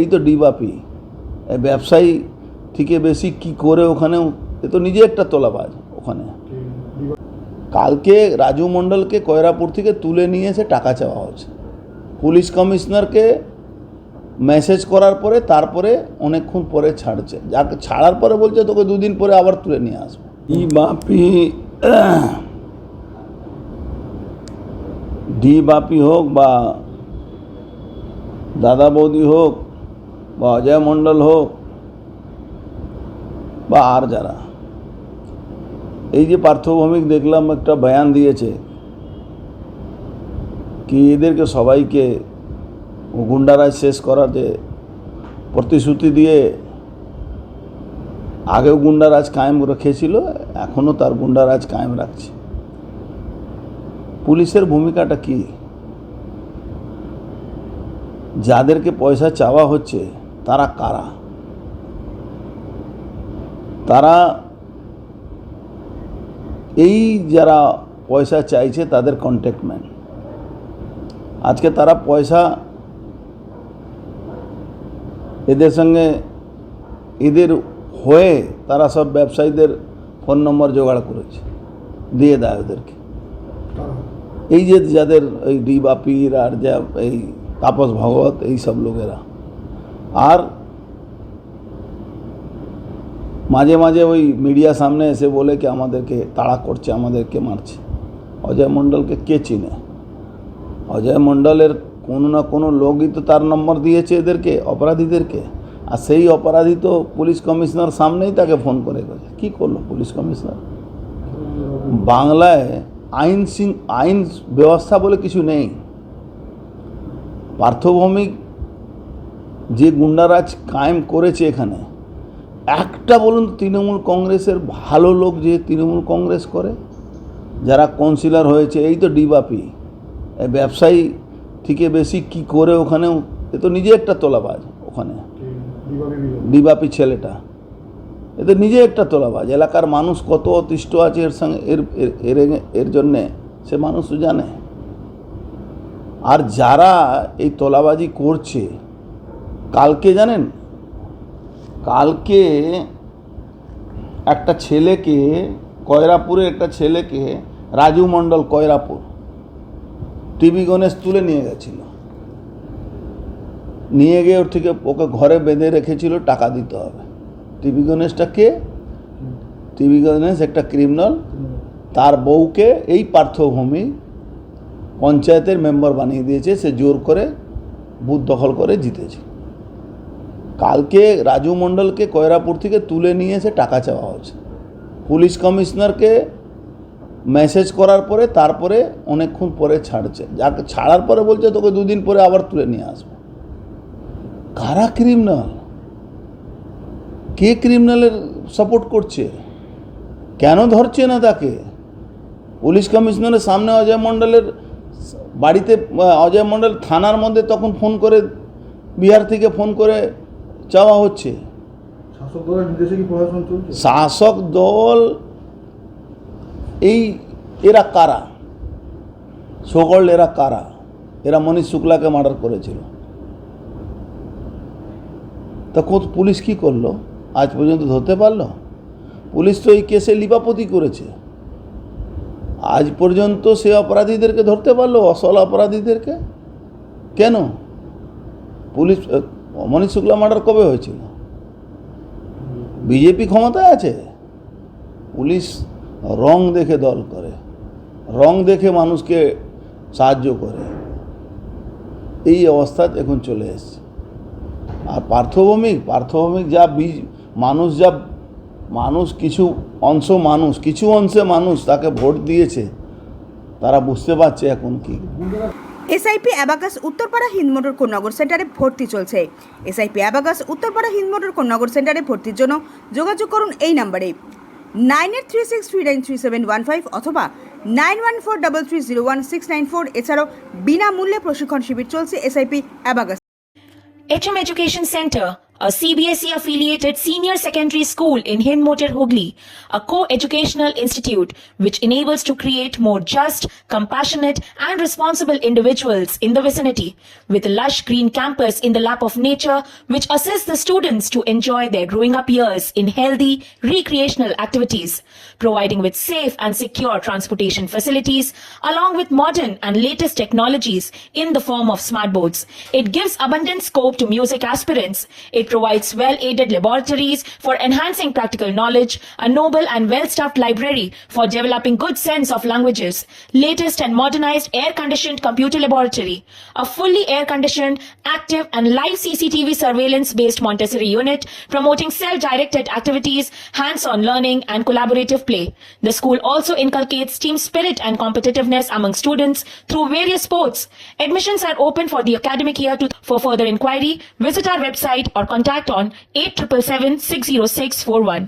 এই তো ডিবাপি। ব্যবসায়ী থেকে বেশি কি করে ওখানে এ তো নিজে একটা তোলাবাজ ওখানে। কালকে রাজু মণ্ডলকে কয়রাপুর থেকে তুলে নিয়ে এসে টাকা চাওয়া হচ্ছে। পুলিশ কমিশনারকে মেসেজ করার পরে তারপরে অনেকক্ষণ পরে ছাড়ছে। যাকে ছাড়ার পরে বলছে, তোকে দুদিন পরে আবার তুলে নিয়ে আসব। ই বাপি ডি বাপি হোক বা দাদা বৌদি হোক বা অজয় মণ্ডল হোক বা আর যারা। এই যে পার্থভৌমিক দেখলাম, একটা বয়ান দিয়েছে কি এদেরকে সবাইকে গুন্ডারাজ শেষ করাতে প্রতিশ্রুতি দিয়ে আগেও গুন্ডারাজ কায়েম রেখেছিল এখনও তার গুন্ডারাজ কায়েম রাখছে। পুলিশের ভূমিকাটা কি? যাদেরকে পয়সা চাওয়া হচ্ছে তারা কারা? তারা এই যারা পয়সা চাইছে তাদের কন্ট্যাক্টম্যান আজকে তারা পয়সা এদের সঙ্গে এদের হয়ে তারা সব ব্যবসায়ীদের ফোন নম্বর জোগাড় করেছে, দিয়ে দেয় ওদেরকে। এই যে যাদের এই ডি বাপির আর যা এই তাপস ভগবত এই সব লোকেরা। আর মাঝে মাঝে ওই মিডিয়া সামনে এসে বলে কি আমাদেরকে তাড়া করছে, আমাদেরকে মারছে। অজয় মণ্ডলকে কে চিনে? অজয় মণ্ডলের কোনো না কোনো লোকই তো তার নম্বর দিয়েছে এদেরকে, অপরাধীদেরকে। আর সেই অপরাধী তো পুলিশ কমিশনার সামনেই তাকে ফোন করে গেছে কী করল পুলিশ কমিশনার? বাংলায় আইন সিং আইন ব্যবস্থা বলে কিছু নেই। পার্থভৌমিক যে গুন্ডারাজ কায়েম করেছে এখানে, একটা বলুন তৃণমূল কংগ্রেসের ভালো লোক যে তৃণমূল কংগ্রেস করে, যারা কাউন্সিলর হয়েছে, এই তো ডিবাপি। ব্যবসায়ী থেকে বেশি কি করে ওখানে এ তো নিজে একটা তোলাবাজ ওখানে। ডিবাপি ছেলেটা, এ তো নিজে একটা তোলাবাজ। এলাকার মানুষ কত অতিষ্ঠ আছে এর সঙ্গে, এর- এর এর জন্যে, সে মানুষ জানে। আর যারা এই তোলাবাজি করছে কালকে জানেন? কালকে একটা ছেলেকে, কয়রাপুরের একটা ছেলেকে রাজু মণ্ডল কয়রাপুর, টিভি গণেশ তুলে নিয়ে গেছিল। নিয়ে গিয়ে ওর থেকে ওকে ঘরে বেঁধে রেখেছিল, টাকা দিতে হবে। টিভি গণেশটা কে? টিভি গণেশ একটা ক্রিমিনাল। তার বউকে এই পার্থভূমি পঞ্চায়েতের মেম্বার বানিয়ে দিয়েছে, সে জোর করে বুথ দখল করে জিতেছে। কালকে রাজু মণ্ডলকে কয়রাপুর থেকে তুলে নিয়ে এসে টাকা চাওয়া হচ্ছে পুলিশ কমিশনারকে মেসেজ করার পরে, তারপরে অনেকক্ষণ পরে ছাড়ছে। যাকে ছাড়ার পরে বলছে, তোকে দুদিন পরে আবার তুলে নিয়ে আসব। কারা ক্রিমিনাল কে ক্রিমিনালের সাপোর্ট করছে? কেন ধরছে না তাকে? পুলিশ কমিশনারের সামনে অজয় মণ্ডলের বাড়িতে অজয় মণ্ডল থানার মধ্যে তখন ফোন করে, বিহার থেকে ফোন করে চাওয়া হচ্ছে। শাসক দল এই এরা কারা? সকল এরা কারা? এরা মনীষ শুক্লাকে মার্ডার করেছিল। তা কত পুলিশ কি করল? আজ পর্যন্ত ধরতে পারল? পুলিশ তো এই কেসে লিপাপতি করেছে। আজ পর্যন্ত সে অপরাধীদেরকে ধরতে পারল? অসল অপরাধীদেরকে? কেন? পুলিশ মনীষ শুক্লা মার্ডার কবে হয়েছিল? বিজেপি ক্ষমতায় আছে? পুলিশ রং দেখে দল করে, রং দেখে মানুষকে সাহায্য করে। এই অবস্থা এখন চলে এসছে। আর পার্থভৌমিক পার্থভৌমিক যা বীজ মানুষ যা, মানুষ কিছু অংশ মানুষ, কিছু অংশে মানুষ তাকে ভোট দিয়েছে, তারা বুঝতে পারছে এখন কি। এসআইপি অ্যাবাকাস উত্তরপাড়া হিন্দমোটর কোন্নগর সেন্টারে ভর্তি চলছে। এসআইপি অ্যাবাকাস উত্তরপাড়া হিন্দমোটর কোন্নগর সেন্টারে ভর্তির জন্য যোগাযোগ করুন এই নাম্বারে। Nine eight three six three nine three seven one five অথবা nine one four double three zero one six nine four এছাড়াও বিনামূল্যে প্রশিক্ষণ শিবির চলছে SIP abacus. HM Education Center, a CBSE affiliated senior secondary school in Hindmotor Hooghly, a co-educational institute which enables to create more just, compassionate and responsible individuals in the vicinity with a lush green campus in the lap of nature which assists the students to enjoy their growing up years in healthy recreational activities, providing with safe and secure transportation facilities along with modern and latest technologies in the form of smart boards. It gives abundant scope to music aspirants. It provides well-aided laboratories for enhancing practical knowledge, a noble and well-staffed library for developing good sense of languages, latest and modernized air-conditioned computer laboratory, a fully air-conditioned, active and live CCTV surveillance-based Montessori unit promoting self-directed activities, hands-on learning and collaborative play. The school also inculcates team spirit and competitiveness among students through various sports. Admissions are open for the academic year to for further inquiry, visit our website or contact on 8777 60641.